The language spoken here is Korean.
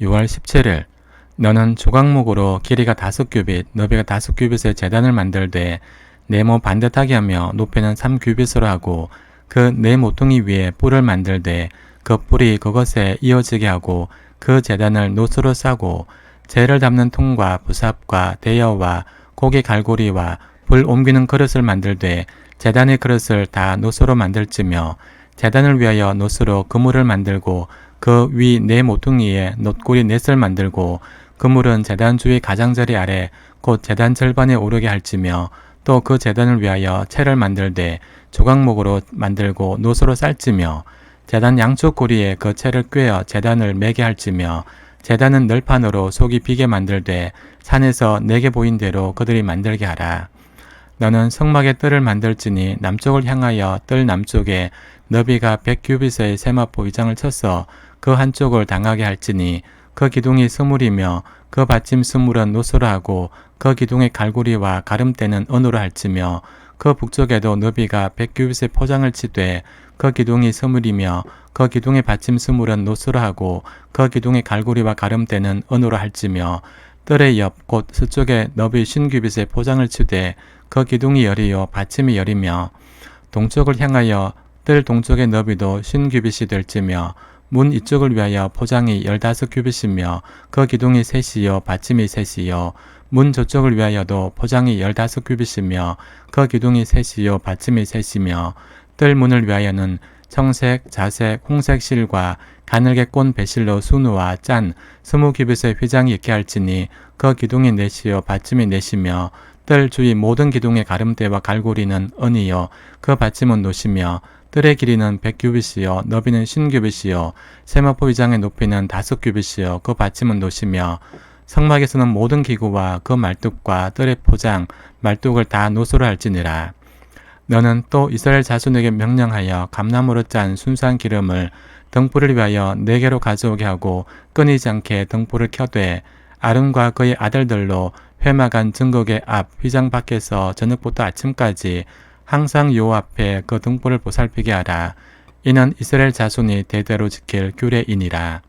6월 17일 너는 조각목으로 길이가 다섯 규빗, 너비가 다섯 규빗의 재단을 만들되 네모 반듯하게 하며 높이는 3규빗으로 하고 그 네 모퉁이 위에 뿔을 만들되 그 뿔이 그것에 이어지게 하고 그 재단을 노수로 싸고 재를 담는 통과 부삽과 대여와 고기 갈고리와 불 옮기는 그릇을 만들되 재단의 그릇을 다 노수로 만들지며 재단을 위하여 노수로 그물을 만들고 그 위 네 모퉁이에 놋고리 넷을 만들고 그물은 재단 주위 가장자리 아래 곧 재단 절반에 오르게 할지며 또 그 재단을 위하여 채를 만들되 조각목으로 만들고 노소로 쌀지며 재단 양쪽 고리에 그 채를 꿰어 재단을 매게 할지며 재단은 널판으로 속이 비게 만들되 산에서 내게 보인 대로 그들이 만들게 하라. 너는 성막의 뜰을 만들지니 남쪽을 향하여 뜰 남쪽에 너비가 백 규빗의 세마포 위장을 쳐서 그 한쪽을 당하게 할지니 그 기둥이 스물이며 그 받침 스물은 노소로 하고 그 기둥의 갈고리와 가름대는 은으로 할지며 그 북쪽에도 너비가 백 규빗의 포장을 치되 그 기둥이 스물이며 그 기둥의 받침 스물은 노소로 하고 그 기둥의 갈고리와 가름대는 은으로 할지며 뜰의 옆곧 서쪽에 너비 신규빗의 포장을 치되 그 기둥이 열이요 받침이 열이며 동쪽을 향하여 뜰 동쪽의 너비도 신규빗이 될지며 문 이쪽을 위하여 포장이 열다섯 규빗이며 그 기둥이 셋이요 받침이 셋이요 문 저쪽을 위하여도 포장이 열다섯 규빗이며 그 기둥이 셋이요 받침이 셋이며 뜰 문을 위하여는 청색, 자색, 홍색 실과 가늘게 꼰 배실로 순우와 짠 스무 규빗의 휘장이 있게 할지니 그 기둥이 넷이요 받침이 넷이며 뜰 주위 모든 기둥의 가름대와 갈고리는 은이요. 그 받침은 노시며 뜰의 길이는 백 규빗이요. 너비는 신 규빗이요. 세마포 위장의 높이는 다섯 규빗이요. 그 받침은 노시며 성막에서는 모든 기구와 그 말뚝과 뜰의 포장 말뚝을 다 노소로 할지니라 너는 또 이스라엘 자손에게 명령하여 감나무로 짠 순수한 기름을 등불을 위하여 네 개로 가져오게 하고 끊이지 않게 등불을 켜되 아름과 그의 아들들로 회막안 증거의 앞 휘장 밖에서 저녁부터 아침까지 항상 요 앞에 그 등불을 보살피게 하라. 이는 이스라엘 자손이 대대로 지킬 규례이니라.